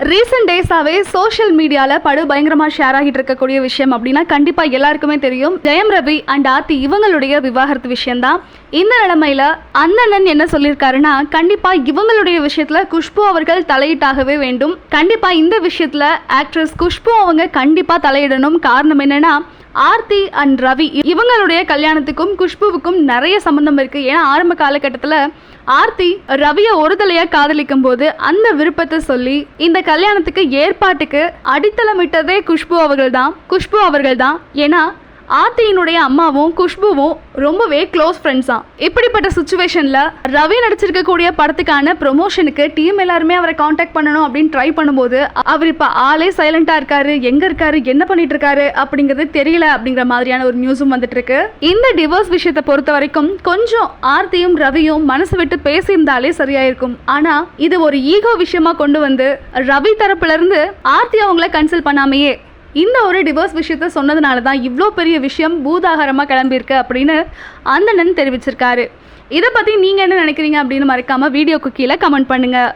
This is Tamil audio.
ரீசெண்ட் டேஸாகவே சோஷியல் மீடியாவில் படு பயங்கரமாக ஷேர் ஆகிட்டு இருக்கக்கூடிய விஷயம் அப்படின்னா கண்டிப்பாக எல்லாருக்குமே தெரியும். ஜெயம் ரவி அண்ட் ஆர்த்தி இவங்களுடைய விவாகரத்து விஷயம்தான். இந்த நிலைமையில் அண்ணன் என்ன சொல்லியிருக்காருன்னா கண்டிப்பாக இவங்களுடைய விஷயத்தில் குஷ்பு அவர்கள் தலையிட்டாகவே வேண்டும். கண்டிப்பாக இந்த விஷயத்தில் ஆக்ட்ரஸ் குஷ்பு அவங்க கண்டிப்பாக தலையிடணும். காரணம் என்னென்னா ஆர்த்தி அண்ட் ரவி இவங்களுடைய கல்யாணத்துக்கும் குஷ்புவுக்கும் நிறைய சம்பந்தம் இருக்குது ஏன்னா ஆரம்ப காலகட்டத்தில் ஆர்த்தி ரவியை ஒரு தலையாக காதலிக்கும் போது அந்த விருப்பத்தை சொல்லி இந்த கல்யாணத்துக்கு ஏற்பாட்டுக்கு அடித்தளமிட்டதே குஷ்பு அவர்கள் தான் குஷ்பு அவர்கள் தான் ஏன்னா ஆர்த்தியினுடைய அம்மாவும் குஷ்புவும் ரொம்பவே க்ளோஸ் ஃப்ரெண்ட்ஸ் தான் இப்படிப்பட்ட சுச்சுவேஷனில் ரவி நடிச்சிருக்கக்கூடிய படத்துக்கான ப்ரொமோஷனுக்கு டீம் எல்லாருமே அவரை காண்டாக்ட் பண்ணணும் அப்படின்னு ட்ரை பண்ணும்போது அவர் இப்போ ஆளே சைலண்டாக இருக்காரு எங்கே இருக்காரு என்ன பண்ணிட்டு இருக்காரு அப்படிங்கிறது தெரியல அப்படிங்கிற மாதிரியான ஒரு நியூஸும் வந்துட்டு இருக்கு. இந்த டிவோர்ஸ் விஷயத்தை பொறுத்த வரைக்கும் கொஞ்சம் ஆர்த்தியும் ரவியும் மனசு விட்டு பேசியிருந்தாலே சரியாயிருக்கும். ஆனால் இது ஒரு ஈகோ விஷயமா கொண்டு வந்து ரவி தரப்புல இருந்து ஆர்த்தி அவங்கள கன்சல்ட் பண்ணாமையே இந்த ஒரு டிவோர்ஸ் விஷயத்த சொன்னதுனால தான் இவ்வளோ பெரிய விஷயம் பூதாகரமாக கிளம்பியிருக்கு அப்படின்னு அந்தணன் தெரிவிச்சிருக்காரு. இதை பற்றி நீங்கள் என்ன நினைக்கிறீங்க அப்படின்னு மறக்காமல் வீடியோக்கு கீழே கமெண்ட் பண்ணுங்கள்